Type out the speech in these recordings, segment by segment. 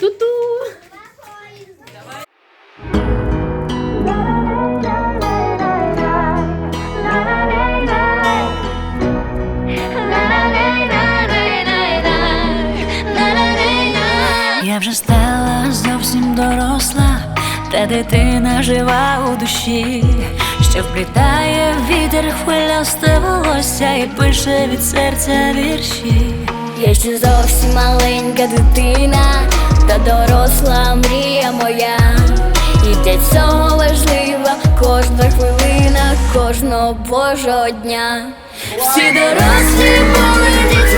Ту-ту! Я вже стала зовсім доросла, та дитина жива у душі, що вплітає в вітер хвилясте волосся і пише від серця вірші. Я ще зовсім маленька дитина, та доросла мрія моя. І для цього важлива кожна хвилина, кожного божого дня. Всі дорослі були дітьми,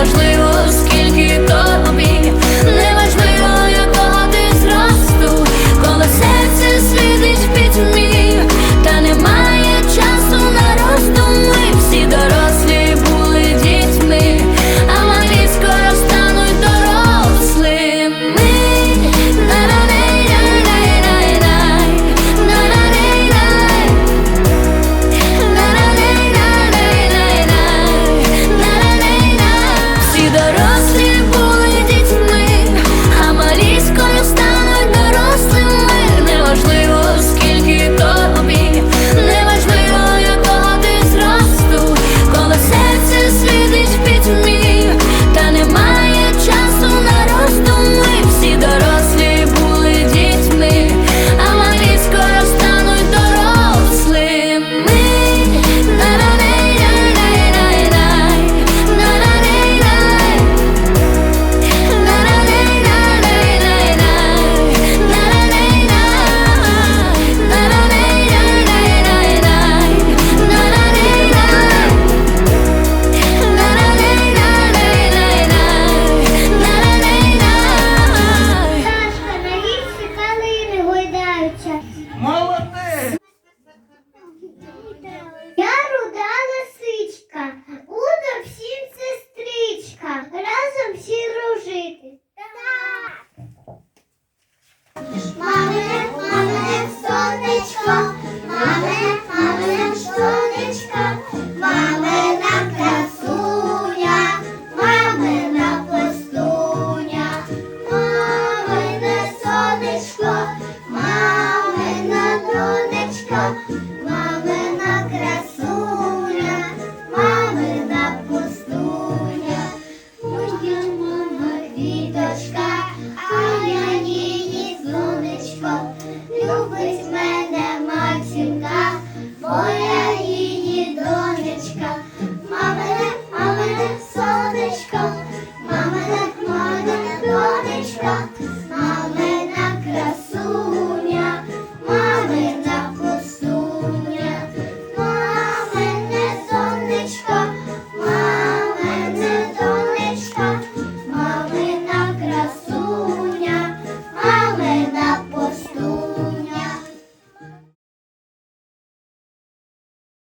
важливо.